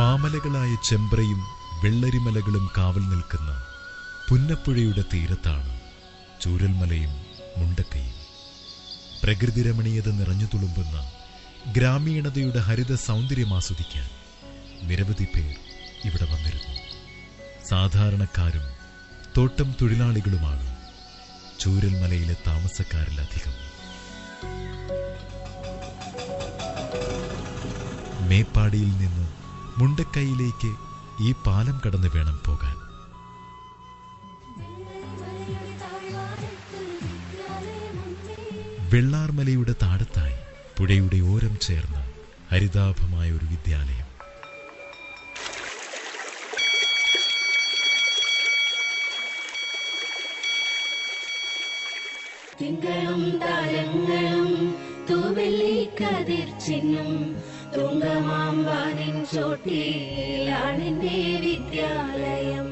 മാമലകളായ ചെമ്പ്രയും വെള്ളരിമലകളും കാവൽ നിൽക്കുന്ന പുന്നപ്പുഴയുടെ തീരത്താണ് ചൂരൽമലയും മുണ്ടക്കയും. പ്രകൃതി രമണീയത നിറഞ്ഞു തുളുമ്പുന്ന ഗ്രാമീണതയുടെ ഹരിത സൗന്ദര്യം ആസ്വദിക്കാൻ നിരവധി പേർ ഇവിടെ വന്നിരുന്നു. സാധാരണക്കാരും തോട്ടം തൊഴിലാളികളുമാണ് ചൂരൽമലയിലെ താമസക്കാരിലധികം. മേപ്പാടിയിൽ നിന്ന് മുണ്ടക്കൈയിലേക്ക് ഈ പാലം കടന്ന് വേണം പോകാൻ. വെള്ളാർമലയുടെ താടത്തായി പുഴയുടെ ഓരം ചേർന്ന് ഹരിതാഭമായ ഒരു വിദ്യാലയം. തിങ്കളും താരങ്ങളും തൂവെള്ളി കതിർ ചിഹ്നം തുങ്കമാമ്പാനിൻ ചോട്ടിലാണെന്റെ വിദ്യാലയം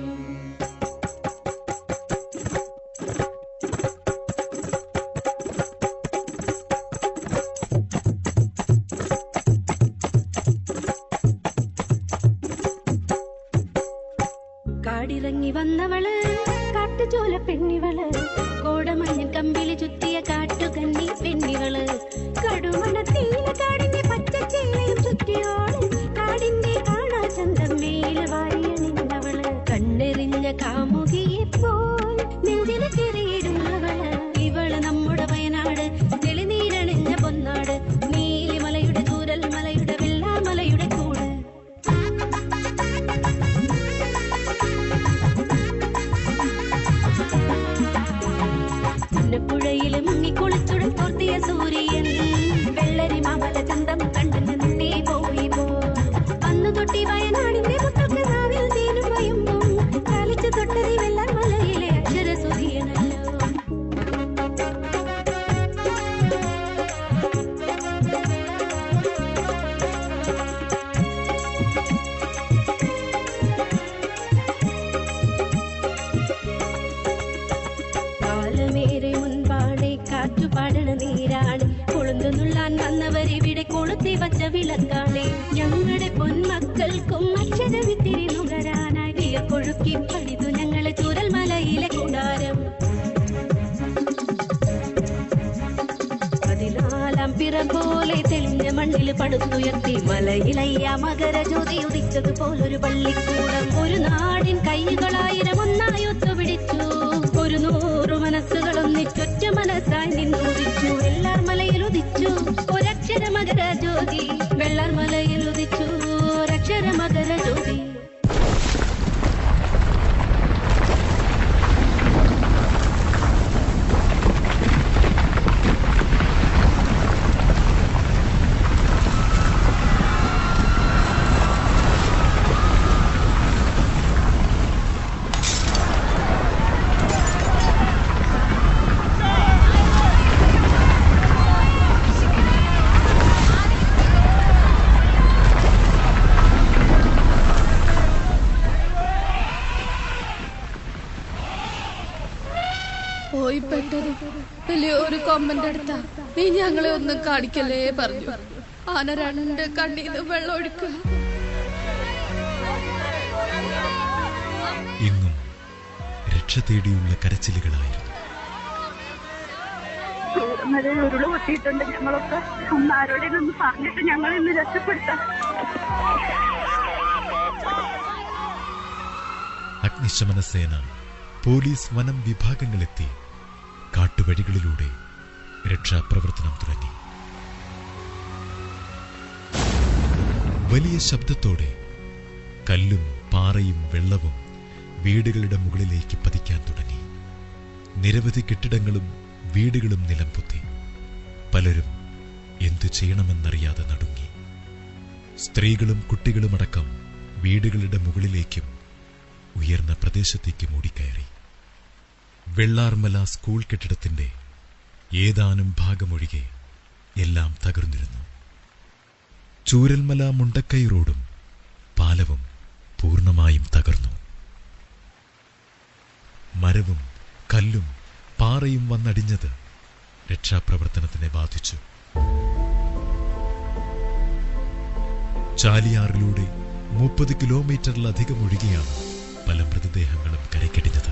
കാടിറങ്ങി വന്നവൾ കാട്ടുചോല പെണ്ണിവൾ കോടമഞ്ഞൻ കമ്പിളി ചുറ്റിയ കാട്ടുകന്നി പെണ്ണിവൾ. കടുമണത്തീല കാടിന്റെ പച്ചച്ചേലയും ചുറ്റിയോൾ കാടിന്റെ തൊട്ടി വയനാടിന്റെ മുത്തൊക്കെ നാവിൽ തേനും വയുമ്പും. കളിച്ചു തൊട്ടതി വെള്ളാർ മലയിലെ അക്ഷര സുധിയനല്ലോ കാലമേറെ മുൻപാണ് കാറ്റുപാടണ നീരാണ് കൊളുന്തു നുള്ളാൻ വന്നവരിവിടെ കൊളുത്തി വച്ച വിളക്കാണ് ഞങ്ങളുടെ പൊന്മക്കൾക്കും അക്ഷരവിത്തിരി നുകരാനായി കൊഴുക്കി പണിതു ഞങ്ങളെ ചുരൽമലയിലെ കൂടാരം. പതിനാലാം പിറ പോലെ തെളിഞ്ഞ മണ്ണിൽ പടുത്തുയർത്തി മലയിലയ്യ മകര ജ്യോതി ഉദിച്ചതുപോലൊരു പള്ളിക്കൂടം. ഒരു നാടിൻ കൈകളായിരം ഒന്നായി ഒത്തുപിടിച്ചു. ഒരു നൂറു മനസ്സുകൾ ഒന്നിച്ചൊറ്റ മനസ്സായി നിന്നുദിച്ചു. എല്ലാർ മലയിൽ ഉദിച്ചു. ഒരക്ഷര മകര ജ്യോതി. വലിയൊരു അടുത്ത. നീ ഞങ്ങളെ ഒന്നും കാണിക്കല്ലേ പറഞ്ഞു. ആന രണ്ട് കണ്ണീന്ന് വെള്ളം ഒഴുക്കുക ഇന്നും രക്ഷ തേടിയുള്ള കരച്ചിലുകളായിരുന്നു. ചൂടുന്നത് ഉരുൾ പൊട്ടിയിട്ടുണ്ട് ഞങ്ങളൊക്കെ. ഒന്ന് ആരോടെങ്കിലും ഒന്ന് പറഞ്ഞിട്ട് ഞങ്ങൾ ഇന്ന് രക്ഷപ്പെടുത്താം അഗ്നിശമന സേന പോലീസ് വനം വിഭാഗങ്ങളെത്തി കാട്ടുവഴികളിലൂടെ രക്ഷാപ്രവർത്തനം തുടങ്ങി. വലിയ ശബ്ദത്തോടെ കല്ലും പാറയും വെള്ളവും വീടുകളുടെ മുകളിലേക്ക് പതിക്കാൻ തുടങ്ങി. നിരവധി കെട്ടിടങ്ങളും വീടുകളും നിലംപൊത്തി പലരും എന്തു ചെയ്യണമെന്നറിയാതെ നടുങ്ങി. സ്ത്രീകളും കുട്ടികളുമടക്കം വീടുകളുടെ മുകളിലേക്കും ഉയർന്ന പ്രദേശത്തേക്കും ഓടിക്കയറി. വെള്ളാർമല സ്കൂൾ കെട്ടിടത്തിന്റെ ഏതാനും ഭാഗമൊഴികെ എല്ലാം തകർന്നിരുന്നു. ചൂരൽമല മുണ്ടക്കൈ റോഡും പാലവും പൂർണമായും തകർന്നു. മരവും കല്ലും പാറയും വന്നടിഞ്ഞത് രക്ഷാപ്രവർത്തനത്തിനെ ബാധിച്ചു. ചാലിയാറിലൂടെ മുപ്പത് കിലോമീറ്ററിലധികം ഒഴുകിയാണ് പല മൃതദേഹങ്ങളും കരയ്ക്കടിഞ്ഞത്.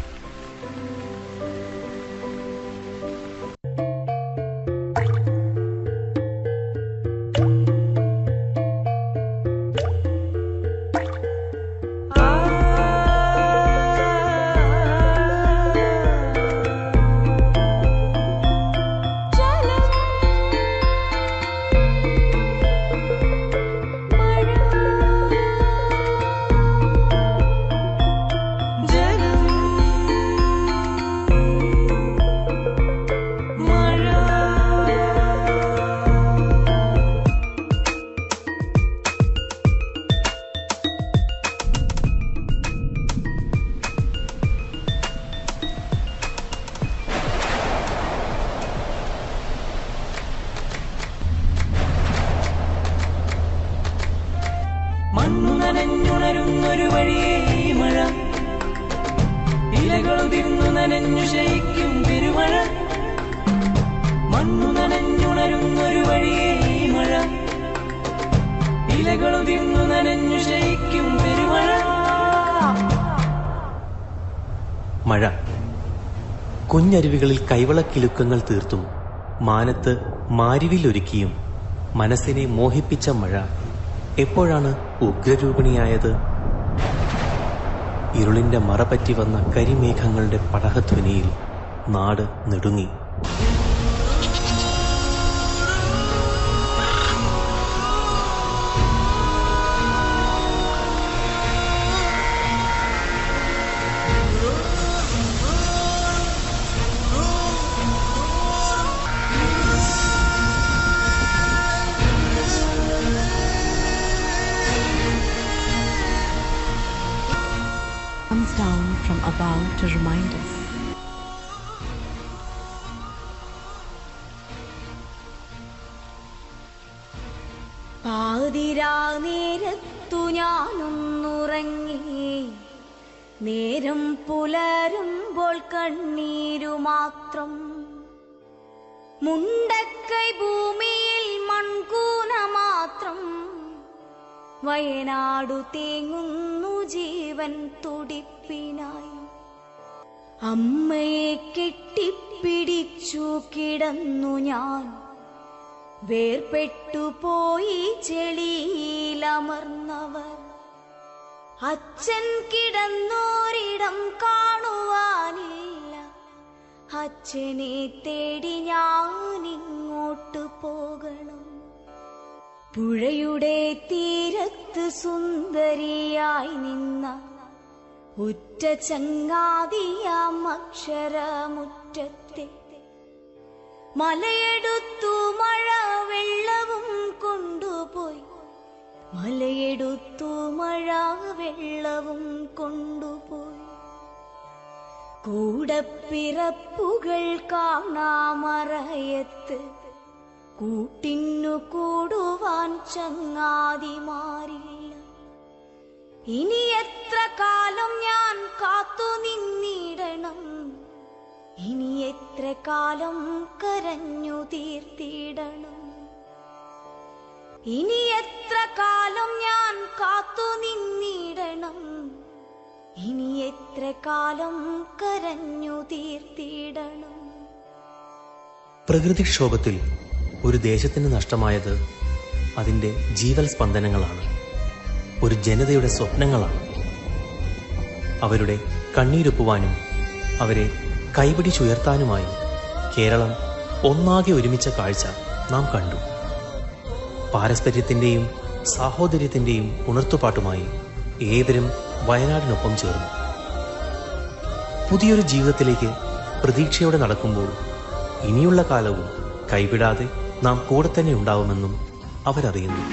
നനഞ്ഞുണരുന്നൊരു വഴിയേ ഈ മഴ. ഇലകളുതിർന്നു നനഞ്ഞു ശയിക്കും പെരുമഴ. മണ്ണു നനഞ്ഞുണരുന്നൊരു വഴിയേ ഈ മഴ. ഇലകളുതിർന്നു നനഞ്ഞു ശയിക്കും പെരുമഴ. മഴ. കുഞ്ഞരുവികളിൽ കൈവളക്കിലുക്കങ്ങൾ തീർത്തും. മാനത്ത് മാരിവിലൊരുക്കിയും മനസ്സിനെ മോഹിപ്പിച്ച മഴ. എപ്പോഴാണ് ഉഗ്രരൂപിണിയായത്? ഇരുളിന്റെ മറപറ്റി വന്ന കരിമേഘങ്ങളുടെ പടഹധ്വനിയിൽ നാട് നെടുങ്ങി. To remind us. പാതിരാ നേരത്തു നേരം പുലരുമ്പോൾ കണ്ണീരു മാത്രം. മുണ്ടക്കൈ ഭൂമിയിൽ മൺകൂന മാത്രം. വയനാടു തേങ്ങുന്നു ജീവൻ തുടിപ്പിനായി. അമ്മയെ കെട്ടിപ്പിടിച്ചു കിടന്നു ഞാൻ. വേർപെട്ടു പോയി ചെളിയിലമർന്നവർ അച്ഛൻ കിടന്നോരിടം കാണുവാനില്ല. അച്ഛനെ തേടി ഞാൻ ഇങ്ങോട്ട് പോകണം. പുഴയുടെ തീരത്ത് സുന്ദരിയായി നിന്ന ഉറ്റ ചങ്ങാതിയാം അക്ഷരമുറ്റത്തെ മലയെടുത്തു മഴ വെള്ളവും കൊണ്ടുപോയി. മലയെടുത്തു മഴ വെള്ളവും കൊണ്ടുപോയി. കൂടപ്പിറപ്പുകൾ കാണാമറയത്ത്. കൂട്ടിന്നു കൂടുവാൻ ചങ്ങാതിമാരില്ല ഇനി എത്ര കാലം ഞാൻ കാത്തു നിന്നിടണം? ഇനി എത്ര കാലം കരഞ്ഞു തീർത്തിടണം? ഇനി എത്ര കാലം ഞാൻ കാത്തു നിന്നിടണം? ഇനി എത്ര കാലം കരഞ്ഞു തീർത്തിടണം? പ്രകൃതിക്ഷോഭത്തിൽ ഒരു ദേശത്തിന് നഷ്ടമായത് അതിന്റെ ജീവൽ സ്പന്ദനങ്ങളാണ് ഒരു ജനതയുടെ സ്വപ്നങ്ങളാണ്. അവരുടെ കണ്ണീരൊപ്പുവാനും അവരെ കൈപിടിച്ചുയർത്താനുമായി കേരളം ഒന്നാകെ ഒരുമിച്ച കാഴ്ച നാം കണ്ടു. പാരസ്പര്യത്തിന്റെയും സാഹോദര്യത്തിന്റെയും ഉണർത്തുപാട്ടുമായി ഏവരും വയനാടിനൊപ്പം ചേർന്നു. പുതിയൊരു ജീവിതത്തിലേക്ക് പ്രതീക്ഷയോടെ നടക്കുമ്പോൾ ഇനിയുള്ള കാലവും കൈവിടാതെ നാം കൂടെ തന്നെ ഉണ്ടാവുമെന്നും അവരറിയുന്നു.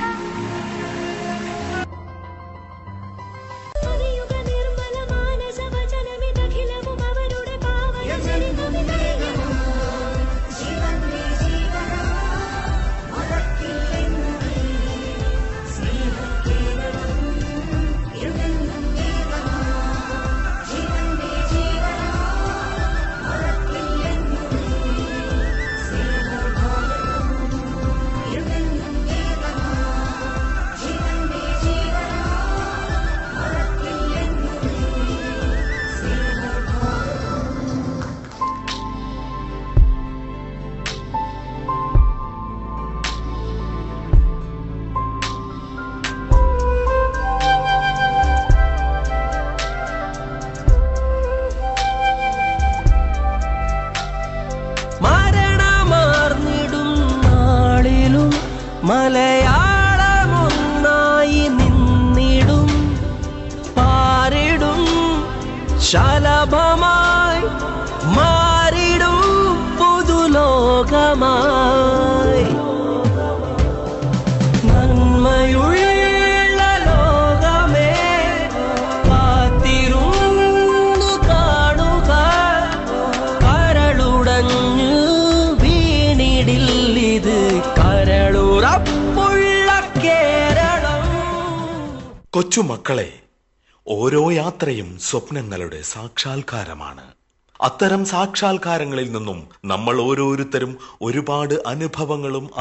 കൊച്ചുമക്കളെ ഓരോ യാത്രയും സ്വപ്നങ്ങളുടെ സാക്ഷാത്കാരമാണ്. അത്തരം സാക്ഷാത്കാരങ്ങളിൽ നിന്നും നമ്മൾ ഓരോരുത്തരും ഒരുപാട് അനുഭവങ്ങളും